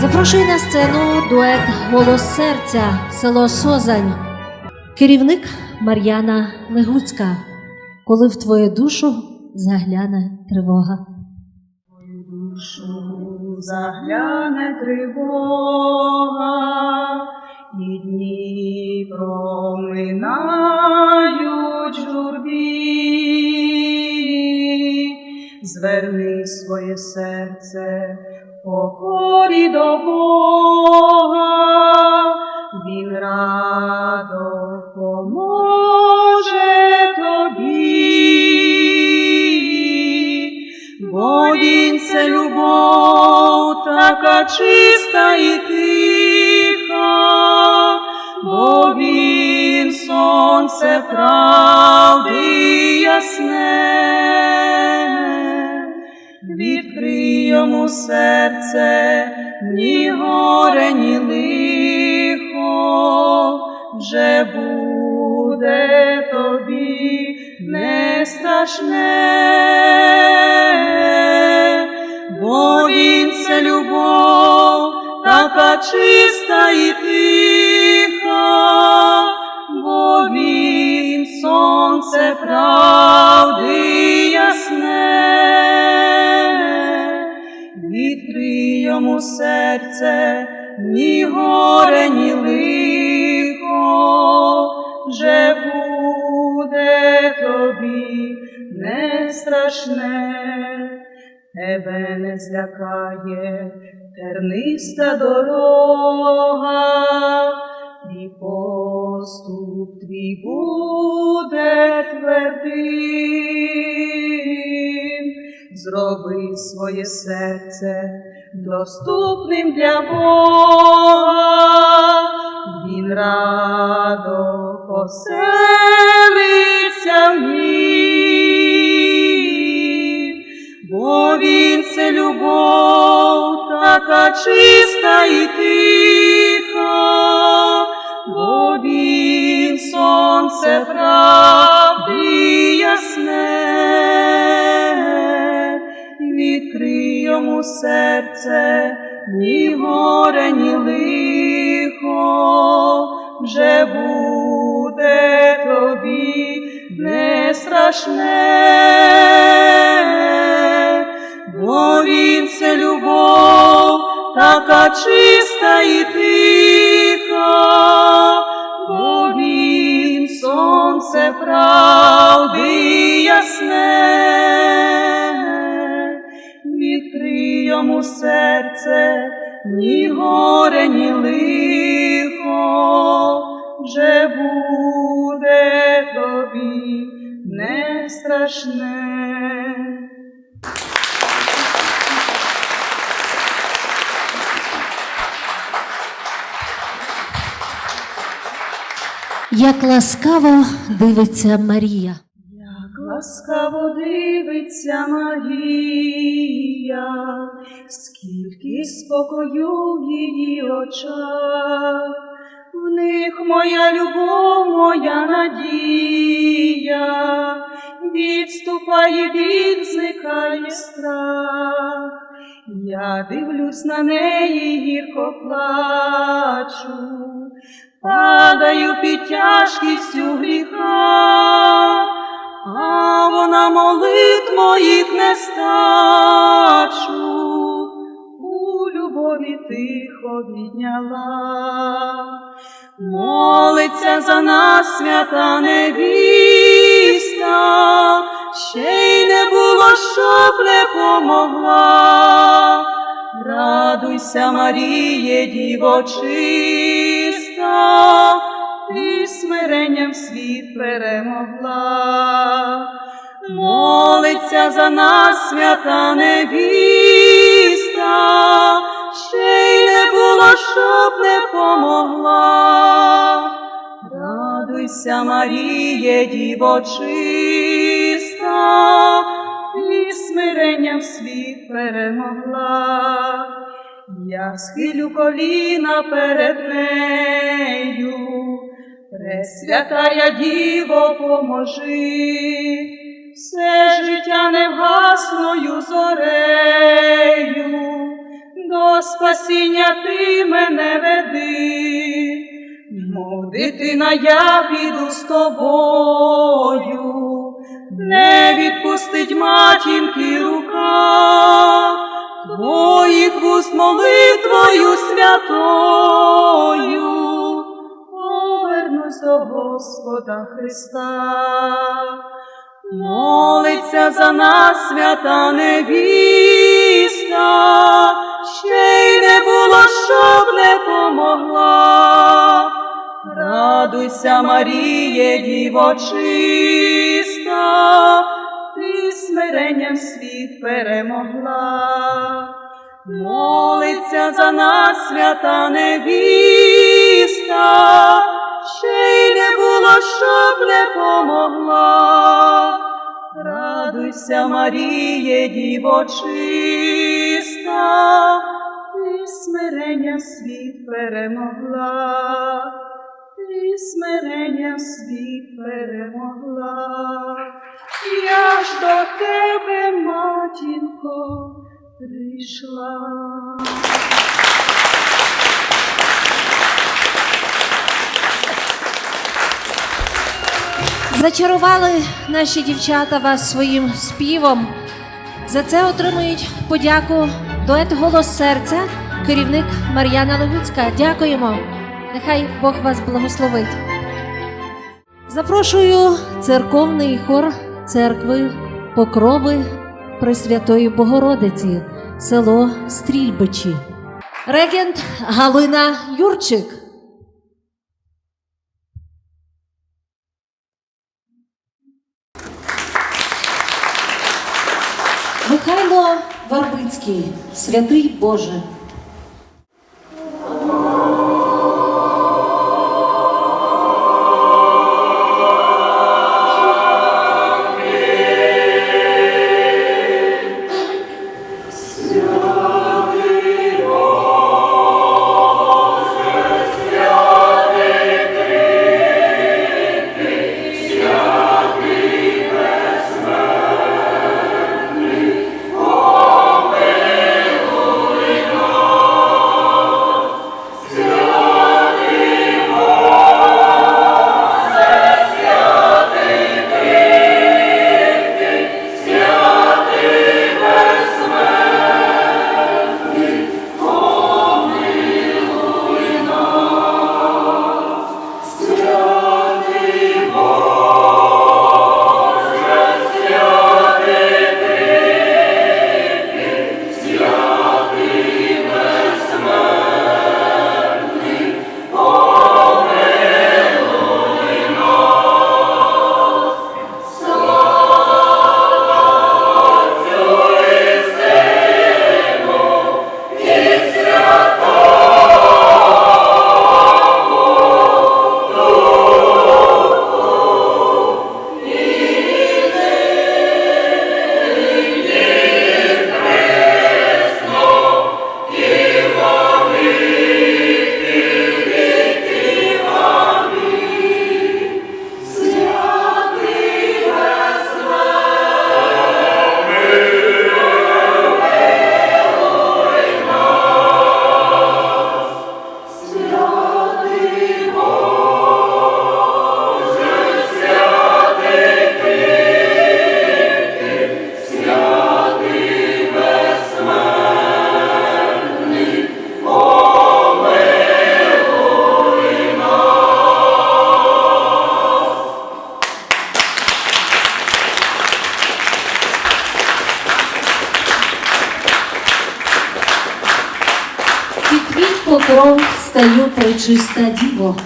Запрошую на сцену дует Голос серця, село Созань. Керівник Мар'яна Легуцька. Коли в твою душу загляне тривога. Твою душу загляне тривога, і дні проминають журбі. Зверни своє серце в до Бога, Він радо поможе тобі. Бо він це любов така чиста і тиха, бо він сонце правди ясне, відкрий йому серце, ні горе, ні лихо, вже буде тобі. Не страшне, бо він це любов, така чиста і тиха, бо він сонце правди йому серце, ні горе, ні лихо, вже буде тобі. Не страшне, тебе не злякає терниста дорога, і поступ твій буде твердим, зроби своє серце доступним для Бога, він радо поселиться в ній, бо він це любов така чиста і тиха, бо він сонце правди ясне, серце, ні горе, ні лихо, вже буде тобі не страшне, бо він це любов, така чиста і тиха, бо він сонце правди ясне, йому серце, ні горе, ні лихо, вже буде тобі не страшне. Як ласкаво дивиться Марія. Як ласкаво дивиться Марія, скільки спокою в її очах, в них моя любов, моя надія, відступає біль, зникає страх. Я дивлюсь на неї, гірко плачу, падаю під тяжкістю гріха, а вона молит моїх не стачу, у любові тихо відняла, молиться за нас свята невіста, ще й не було, щоб не помогла. Радуйся, Маріє, діво чиста, ти смиренням світ перемогла, молиться за нас свята невіста, ще й не було, щоб не помогла. Радуйся, Маріє, діво чиста, і смиренням світ перемогла. Я схилю коліна перед нею, Пресвятая Діво, поможи, все життя невгасною зорею, спасіння ти мене веди, мов дитина, я піду з тобою, не відпустить матінки рука, твоїх вуст молитвою святою, повернусь до Господа Христа. Молиться за нас свята невіста, ще не було, щоб не помогла. Радуйся, Маріє, діво чиста, ти смиренням світ перемогла. Молиться за нас свята невіста, ще й не було, щоб не помогла. Радуйся, Маріє, діво чиста, смирення світ перемогла, ти смирення світ перемогла. Я ж до тебе, матінко, прийшла. Зачарували наші дівчата вас своїм співом. За це отримують подяку дует голос серця, керівник Мар'яна Левуцька. Дякуємо. Нехай Бог вас благословить. Запрошую церковний хор церкви Покрови Пресвятої Богородиці, село Стрільбичі. Регент Галина Юрчик. Михайло Варбицький, святий Боже. Пречиста діво,